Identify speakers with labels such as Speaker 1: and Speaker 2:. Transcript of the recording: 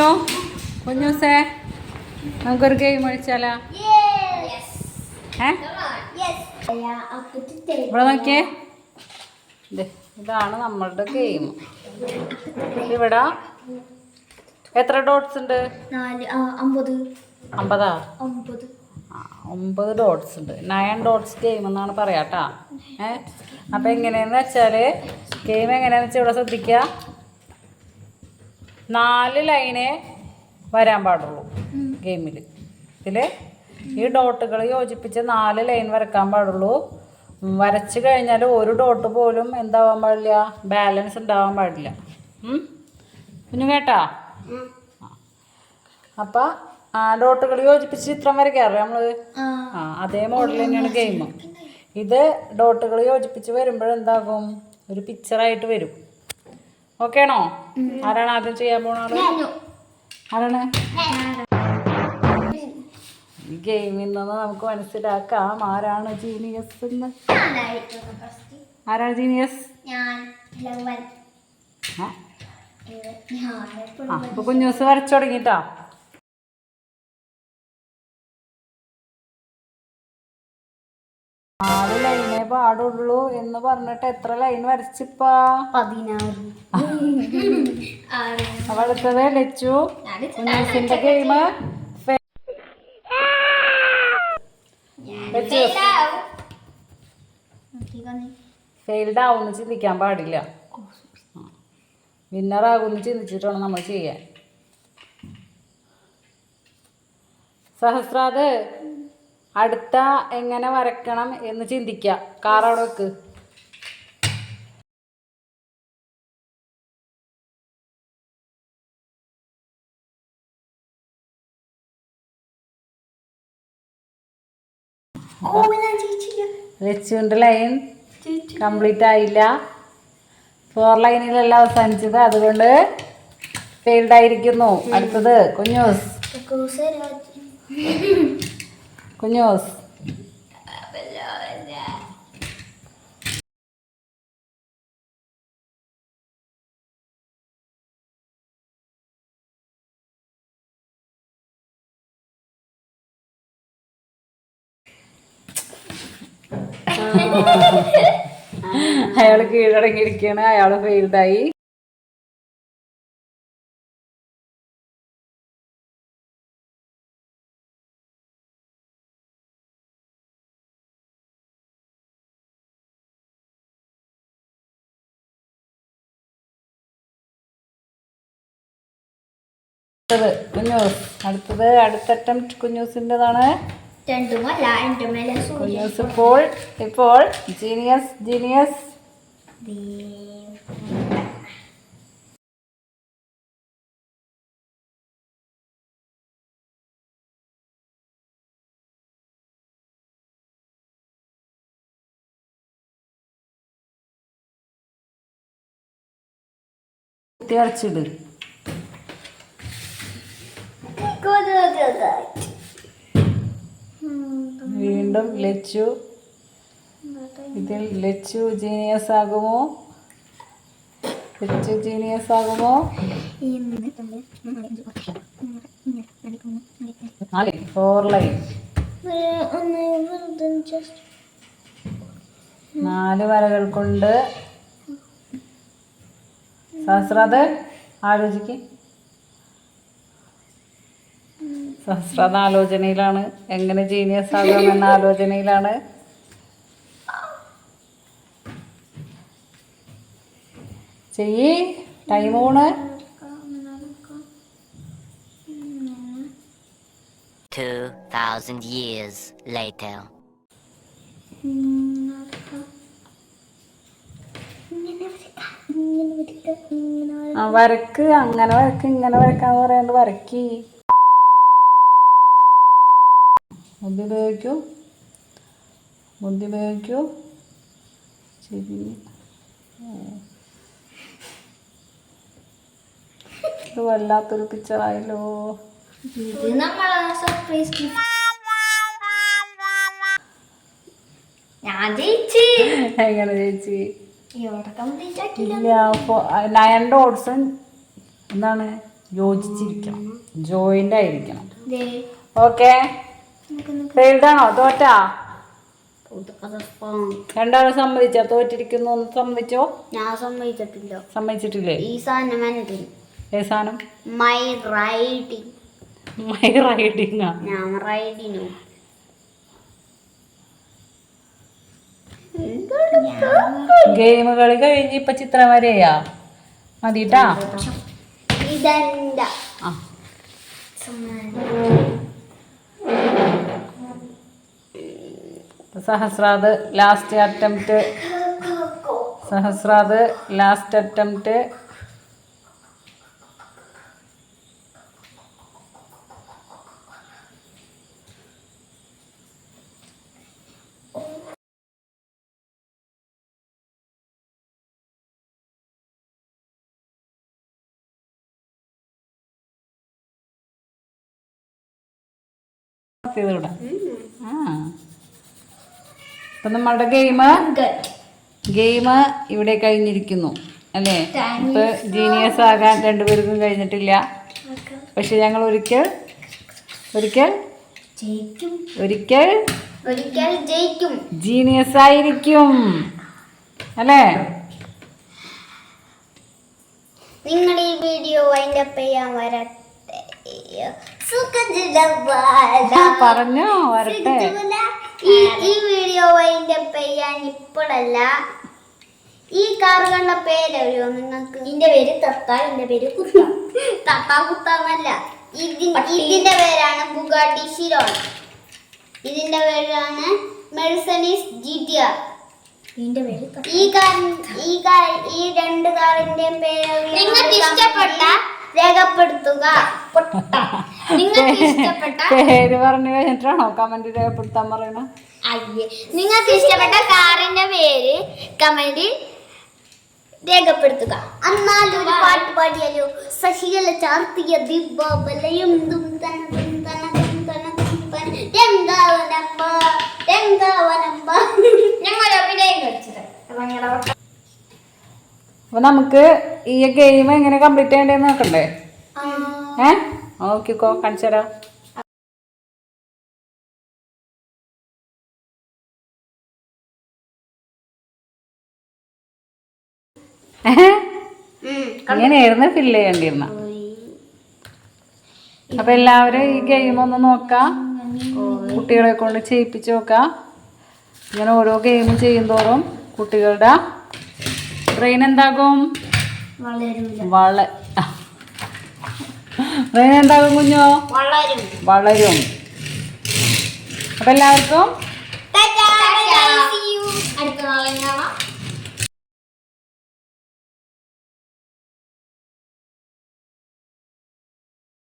Speaker 1: കുഞ്ഞു? കുഞ്ഞൂസേ നമുക്കൊരു ഗെയിം കളിച്ചാലാ? ഏ? ഇവിടെ നോക്കിയേ. ഇതാണ് നമ്മളുടെ ഗെയിം ഇവിടെ എത്ര ഡോട്ട്സ് ഉണ്ട്?
Speaker 2: അമ്പത്.
Speaker 1: ഒമ്പത് ഡോട്ട്സ് ഉണ്ട്. നയൻ ഡോട്ട്സ് ഗെയിം എന്നാണ് പറയാട്ടാ ഏ? അപ്പം എങ്ങനെയാന്ന് വെച്ചാൽ ഗെയിം എങ്ങനെയാന്ന് വെച്ചാൽ ഇവിടെ ശ്രദ്ധിക്കുക നാല് ലൈനേ വരാൻ പാടുള്ളൂ ഗെയിമിൽ ഇതിൽ ഈ ഡോട്ടുകൾ യോജിപ്പിച്ച് നാല് ലൈൻ വരക്കാൻ പാടുള്ളൂ. വരച്ച് കഴിഞ്ഞാൽ ഒരു ഡോട്ട് പോലും എന്താവാൻ പാടില്ല. ബാലൻസ് ഉണ്ടാവാൻ പാടില്ല. പിന്നെ കുഞ്ഞു കേട്ടാ? അപ്പം ആ ഡോട്ടുകൾ യോജിപ്പിച്ച് ചിത്രം വരയ്ക്കാറില്ല നമ്മൾ
Speaker 2: ആ.
Speaker 1: അതേ മോഡൽ തന്നെയാണ് ഗെയിം ഇത് ഡോട്ടുകൾ യോജിപ്പിച്ച് വരുമ്പോഴെന്താകും? ഒരു പിക്ചറായിട്ട് വരും. ഓക്കെ ആണോ? ആരാണ് ആദ്യം ചെയ്യാൻ പോണ ആൾ? ആരാണ്? ഈ ഗെയിമിൽ നിന്ന് നമുക്ക് മനസ്സിലാക്കാം ആരാണ് ജീനിയസ് എന്ന്. ആരാണ് ജീനിയസ് അപ്പൊ കുഞ്ഞൂസ് വരച്ചു തുടങ്ങിട്ടാ? പാടുള്ളൂ എന്ന് പറഞ്ഞിട്ട് എത്ര ലൈൻ വരച്ചിപ്പാ?
Speaker 2: പതിനാറ്
Speaker 1: അപ്പൊ അടുത്തത് ലച്ചു.
Speaker 2: ഞാൻ
Speaker 1: കുഞ്ഞൂസിന്റെ ഗെയിം ഫെയിൽഡ് ആവുമെന്ന് ചിന്തിക്കാൻ പാടില്ല. വിന്നർ ആകുമെന്ന് ചിന്തിച്ചിട്ടാണ് നമ്മൾ ചെയ്യാൻ. സഹസ്രാത് അടുത്ത എങ്ങനെ വരക്കണം എന്ന് ചിന്തിക്കുക കാർ അവിടെ വെക്ക്. ലച്ചുവിന്റെ ലൈൻ കംപ്ലീറ്റ് ആയില്ല. ഫോർ ലൈനിലല്ല അവസാനിച്ചത്. അതുകൊണ്ട് ഫെയിൽഡ് ആയിരിക്കുന്നു. അടുത്തത് കുഞ്ഞൂസ് കുഞ്ഞൂസ് അയാൾ കീഴടങ്ങിയിരിക്കുകയാണ്. അയാൾ ഫെയിൽഡായി അടുത്തത് കുഞ്ഞൂസ് അടുത്തത് അടുത്ത അറ്റംപ്റ്റ്
Speaker 2: കുഞ്ഞൂസിന്റെതാണ്.
Speaker 1: കുഞ്ഞൂസ് ഇപ്പോൾ ഇപ്പോൾ ജീനിയസ് ജീനിയസ് കുത്തി വീണ്ടും ലച്ചു. ഇതിൽ ലച്ചു ജീനിയസ് ആകുമോ? ലച്ചു ജീനിയസ് ആകുമോ? ഫോർ ലൈൻ നാല് വരകൾ കൊണ്ട് സഹസ്രാദ് ആലോചിക്ക്. സഹസ്രാത് ആലോചനയിലാണ് എങ്ങനെ ജീനിയസ് എന്ന ആലോചനയിലാണ്. ചെയ്യ്. ടൈം ഊണ്.
Speaker 3: 2,000 years later.
Speaker 1: ആ വരക്ക് അങ്ങനെ വരക്ക് ഇങ്ങനെ വരക്കാന്ന് പറയാണ്ട് വരക്കി. ബുദ്ധി ഉപയോഗിക്കൂ ബുദ്ധി ഉപയോഗിക്കൂ ശരി ഇത് വല്ലാത്തൊരു പിക്ചറായല്ലോ
Speaker 2: ഞാൻ ജയിച്ച്.
Speaker 1: എങ്ങനെ ചേച്ചി നയന്റെ ഡോട്ട്സും എന്താണ്? യോജിച്ചിരിക്കണം. ജോയിന്റ് ആയിരിക്കണം. ഓക്കെ എഴുതാണോ? തോറ്റാ. രണ്ടാളും സമ്മതിച്ചോ? തോറ്റിരിക്കുന്നു ഒന്ന് സമ്മതിച്ചോ?
Speaker 2: ഞാൻ സമ്മതിച്ചിട്ടില്ല.
Speaker 1: സമ്മതിച്ചിട്ടില്ലേ?
Speaker 2: ഈ സാധനം
Speaker 1: ഏ സാധനം?
Speaker 2: മൈ റൈഡിങ്
Speaker 1: മൈ റൈഡിങ്
Speaker 2: ഞാൻ റൈഡിങ്
Speaker 1: ഗെയിം കളി കഴിഞ്ഞ് ഇപ്പൊ ചിത്രം വരെയാ? മതിട്ടാ?
Speaker 2: ഇതെന്താ?
Speaker 1: ആ. സഹസ്രാത് ലാസ്റ്റ് അറ്റംപ്റ്റ് സഹസ്രാത് ലാസ്റ്റ് അറ്റംപ്റ്റ് ചെയ്തുവിടാം ആ. അപ്പം നമ്മളുടെ ഗെയിം ഗെയിം ഇവിടെ കഴിഞ്ഞിരിക്കുന്നു അല്ലേ? ഇപ്പൊ ജീനിയസ് ആകാൻ രണ്ടുപേർക്കും കഴിഞ്ഞിട്ടില്ല. പക്ഷെ ഞങ്ങൾ ഒരിക്കൽ ഒരിക്കൽ ഒരിക്കൽ
Speaker 2: ഒരിക്കൽ ജയിക്കും.
Speaker 1: ജീനിയസ് ആയിരിക്കും അല്ലേ?
Speaker 2: നിങ്ങൾ ഈ വീഡിയോ അതിന്റെ ചെയ്യാൻ വരട്ടെ.
Speaker 1: പറഞ്ഞോ വരട്ടെ.
Speaker 2: ഈ ഈ വീഡിയോ അതിന്റെ ഞാൻ ഇപ്പോഴല്ല. ഈ കാറുകളുടെ പേര് പേരറിയോ നിങ്ങൾക്ക്? ഇതിന്റെ പേര് തത്ത ഇതിന്റെ പേര് കുത്ത തത്ത കുത്താന്നല്ല ഇതിന്റെ ഇതിന്റെ പേരാണ് ബുഗാട്ടി ഷിരോൺ. ഇതിന്റെ പേരാണ് മെഴ്സണീസ് ജി ടി ആർ പേര് ഈ കാർ ഈ കാർ ഈ രണ്ട് കാറിന്റെ പേര് നിങ്ങൾക്ക് ഇഷ്ടപ്പെട്ട രേഖപ്പെടുത്തുക. നിങ്ങൾക്ക് ഇഷ്ടപ്പെട്ട
Speaker 1: പേര് പറഞ്ഞു കഴിഞ്ഞിട്ടാണോ കമന്റ് രേഖപ്പെടുത്താൻ പറയണ?
Speaker 2: അയ്യേ നിങ്ങൾക്ക് ഇഷ്ടപ്പെട്ട കാറിന്റെ പേര് കമന്റിൽ രേഖപ്പെടുത്തുക. എന്നാൽ ഒരു പാട്ട് പാടിയാലോ? ശശികല ചാർത്തിയ ദിബ്ബലയും ദും തന ദും
Speaker 1: അപ്പൊ നമുക്ക് ഈ ഗെയിം എങ്ങനെ കംപ്ലീറ്റ് ചെയ്യണ്ടേന്ന് നോക്കണ്ടേ? ഏ? നോക്കിക്കോ കാണിച്ചു തരാം. ഏഹ്? ഇങ്ങനെയായിരുന്നു ഫില്ല് ചെയ്യേണ്ടിയിരുന്ന. അപ്പൊ എല്ലാവരും ഈ ഗെയിം ഒന്ന് നോക്കാം. കുട്ടികളെ കൊണ്ട് ചെയ്യിപ്പിച്ച് നോക്കാം. ഇങ്ങനെ ഓരോ ഗെയിം ചെയ്യുന്തോറും കുട്ടികളുടെ ബ്രെയിൻ എന്താകും? വള റെയിൻ എന്താകും കുഞ്ഞോ?
Speaker 2: വളരും.
Speaker 1: വളരും. അപ്പൊ എല്ലാവർക്കും
Speaker 2: അടുത്ത നാളെ കാണാം.